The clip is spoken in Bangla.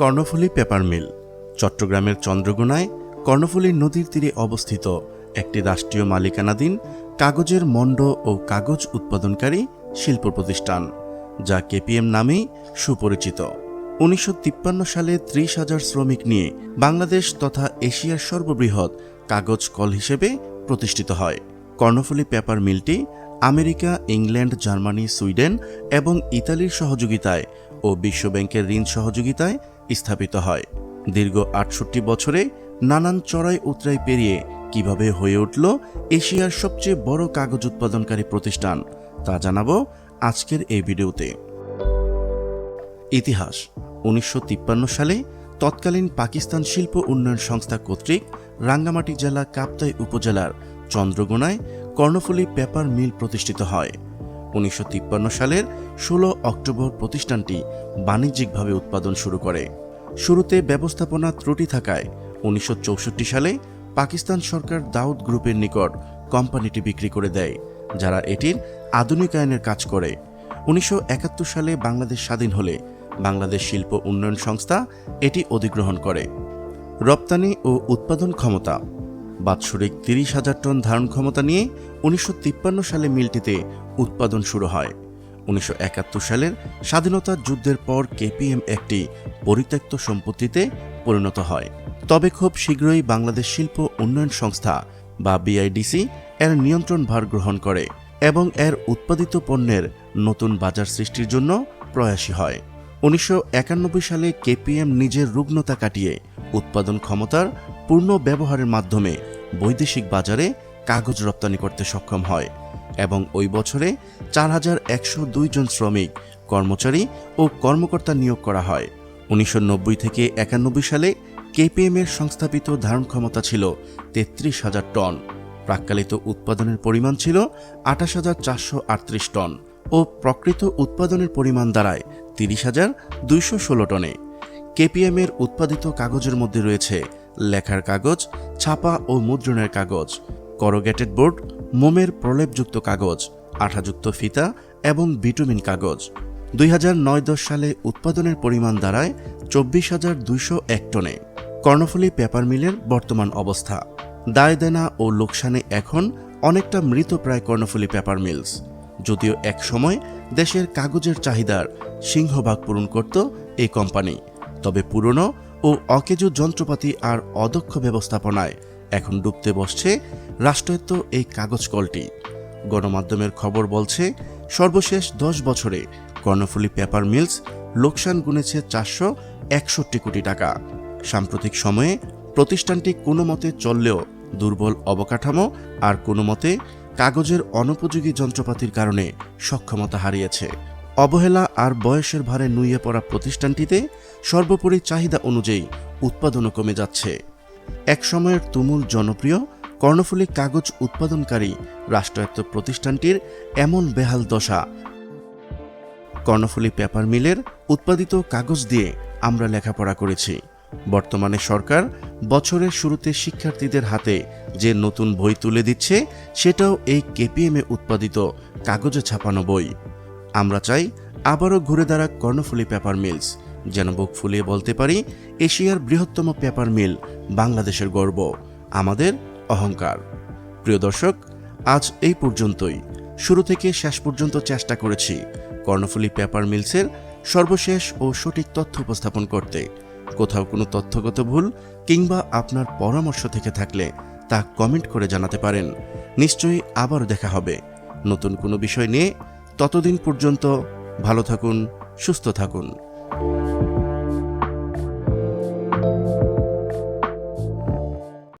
কর্ণফুলী পেপার মিল, চট্টগ্রামের চন্দ্রগোনায় কর্ণফুলী নদীর তীরে অবস্থিত একটি রাষ্ট্রীয় মালিকানাধীন কাগজের মণ্ড ও কাগজ উৎপাদনকারী শিল্প প্রতিষ্ঠান, যা কেপিএম নামেই সুপরিচিত। উনিশশো তিপ্পান্ন সালে ত্রিশ হাজার শ্রমিক নিয়ে বাংলাদেশ তথা এশিয়ার সর্ববৃহৎ কাগজ কল হিসেবে প্রতিষ্ঠিত হয়। কর্ণফুলী পেপার মিলটি আমেরিকা, ইংল্যান্ড, জার্মানি, সুইডেন এবং ইতালির সহযোগিতায় ও বিশ্বব্যাংকের ঋণ সহযোগিতায় স্থাপিত হয়। দীর্ঘ আটষট্টি বছরে নানান চড়াই উতরাই পেরিয়ে কীভাবে হয়ে উঠল এশিয়ার সবচেয়ে বড় কাগজ উৎপাদনকারী প্রতিষ্ঠান, তা জানাব আজকের এই ভিডিওতে। ইতিহাস, উনিশশো তিপ্পান্ন সালে তৎকালীন পাকিস্তান শিল্প উন্নয়ন সংস্থা কর্তৃক রাঙ্গামাটি জেলা কাপ্তাই উপজেলার চন্দ্রগোনায় কর্ণফুলী পেপার মিল প্রতিষ্ঠিত হয়। উনিশশো তিপ্পান্ন সালের ষোলো অক্টোবর প্রতিষ্ঠানটি বাণিজ্যিকভাবে উৎপাদন শুরু করে। শুরুতে ব্যবস্থাপনা ত্রুটি থাকায় উনিশশো চৌষট্টি সালে পাকিস্তান সরকার দাউদ গ্রুপের নিকট কোম্পানিটি বিক্রি করে দেয়, যারা এটির আধুনিকায়নের কাজ করে। উনিশশো একাত্তর সালে বাংলাদেশ স্বাধীন হলে বাংলাদেশ শিল্প উন্নয়ন সংস্থা এটি অধিগ্রহণ করে। রপ্তানি ও উৎপাদন ক্ষমতা। বাৎসরিক তিরিশ হাজার টন ধারণ ক্ষমতা নিয়ে উনিশশো তিপ্পান্ন সালে মিলটিতে উৎপাদন শুরু হয়। উনিশশো একাত্তর সালের স্বাধীনতা যুদ্ধের পর কেপিএম একটি পরিত্যক্ত সম্পত্তিতে পরিণত হয়। তবে খুব শীঘ্রই বাংলাদেশ শিল্প উন্নয়ন সংস্থা বা বিআইডিসি এর নিয়ন্ত্রণ ভার গ্রহণ করে এবং এর উৎপাদিত পণ্যের নতুন বাজার সৃষ্টির জন্য প্রয়াসী হয়। উনিশশো একানব্বই সালে কেপিএম নিজের রুগ্নতা কাটিয়ে উৎপাদন ক্ষমতার পূর্ণ ব্যবহারের মাধ্যমে বৈদেশিক বাজারে কাগজ রপ্তানি করতে সক্ষম হয়। এবং ওই বছরে চার হাজার একশো জন শ্রমিক, কর্মচারী ও কর্মকর্তা নিয়োগ করা হয়। উনিশশো নব্বই থেকে একানব্বই সালে কেপিএম এর সংস্থাপিত ধারণ ক্ষমতা ছিল তেত্রিশ হাজার টন। প্রাক্কালিত উৎপাদনের পরিমাণ ছিল আঠাশ হাজার চারশো আটত্রিশ টন ও প্রকৃত উৎপাদনের পরিমাণ দাঁড়ায় তিরিশ হাজার দুইশো ষোলো টনে। কেপিএম এর উৎপাদিত কাগজের মধ্যে রয়েছে লেখার কাগজ, ছাপা ও মুদ্রণের কাগজ। করোগেটেড বোর্ড মোমের প্রলেপযুক্ত কাগজ, আঠাযুক্ত ফিতা এবং বিটুমিন কাগজ। দুই হাজার নয় দশ সালে উৎপাদনের পরিমাণ দাঁড়ায় চব্বিশ হাজার দুইশো এক টনে। কর্ণফুলী পেপার মিলের বর্তমান অবস্থা। দায় দেনা ও লোকসানে এখন অনেকটা মৃতপ্রায় কর্ণফুলী পেপার মিলস। যদিও এক সময় দেশের কাগজের চাহিদার সিংহভাগ পূরণ করত এই কোম্পানি, তবে পুরনো ও অকেজো যন্ত্রপাতি আর অদক্ষ ব্যবস্থাপনায় এখন ডুবতে বসছে রাষ্ট্রায়ত্ত এই কাগজ কলটি। গণমাধ্যমের খবর বলছে, সর্বশেষ দশ বছরে কর্ণফুলী পেপার মিলস লোকসান গুনেছে চারশো একষট্টি কোটি টাকা। সাম্প্রতিক সময়ে প্রতিষ্ঠানটি কোনো মতে চললেও দুর্বল অবকাঠামো আর কোনো মতে কাগজের অনুপযোগী যন্ত্রপাতির কারণে সক্ষমতা হারিয়েছে। অবহেলা আর বয়সের ভারে নুইয়ে পড়া প্রতিষ্ঠানটিতে সর্বোপরি চাহিদা অনুযায়ী উৎপাদনও কমে যাচ্ছে। এক সময়ের তুমুল জনপ্রিয় কর্ণফুলী কাগজ উৎপাদনকারী রাষ্ট্রায়ত্ত প্রতিষ্ঠানটির এমন বেহাল দশা। কর্ণফুলী পেপার মিলের উৎপাদিত কাগজ দিয়ে আমরা লেখাপড়া করেছি। বর্তমানে সরকার বছরের শুরুতে শিক্ষার্থীদের হাতে যে নতুন বই তুলে দিচ্ছে, সেটাও এই কেপিএমে উৎপাদিত কাগজে ছাপানো বই। আমরা চাই আবারও ঘুরে দাঁড়াক কর্ণফুলী পেপার মিলস, যেন বুক ফুলিয়ে বলতে পারি এশিয়ার বৃহত্তম পেপার মিল বাংলাদেশের গর্ব। আমাদের অহংকার। প্রিয় দর্শক, আজ এই পর্যন্তই। শুরু থেকে শেষ পর্যন্ত চেষ্টা করেছি কর্ণফুলী পেপার মিলসের সর্বশেষ ও সঠিক তথ্য উপস্থাপন করতে। কোথাও কোনো তথ্যগত ভুল কিংবা আপনার পরামর্শ থেকে থাকলে তা কমেন্ট করে জানাতে পারেন। নিশ্চয়ই আবারও দেখা হবে। নতুন কোনো বিষয় নিয়ে ততদিন পর্যন্ত ভালো থাকুন, সুস্থ থাকুন।